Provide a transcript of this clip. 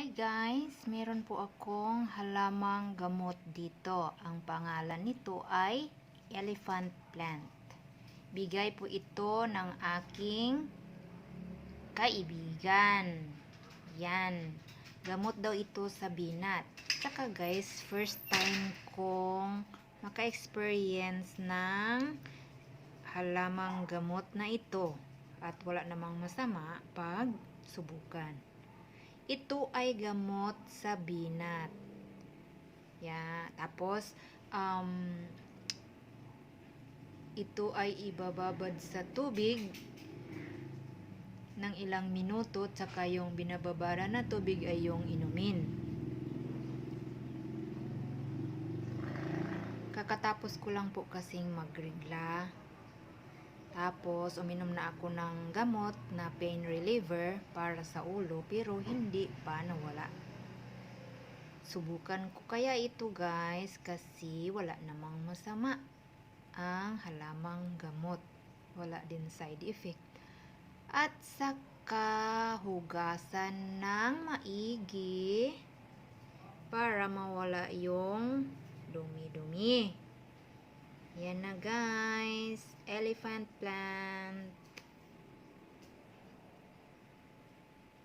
Hi guys, meron po akong halamang gamot dito. Ang pangalan nito ay elephant plant. Bigay po ito ng aking kaibigan. Yan. Gamot daw ito sa binat. Tsaka guys, first time kong maka-experience ng halamang gamot na ito. At wala namang masama pag subukan. Ito ay gamot sa binat. Ya, tapos um, ito ay ibababad sa tubig ng ilang minuto tsaka yung binababara na tubig ay yung inumin. Kakatapos ko lang po kasing magregla. Tapos, uminom na ako ng gamot na pain reliever para sa ulo pero hindi pa nawala. Subukan ko kaya ito guys kasi wala namang masama ang halamang gamot. Wala din side effect. At saka hugasan ng maigi para mawala yung dumi-dumi. Yan na guys. Elephant plant.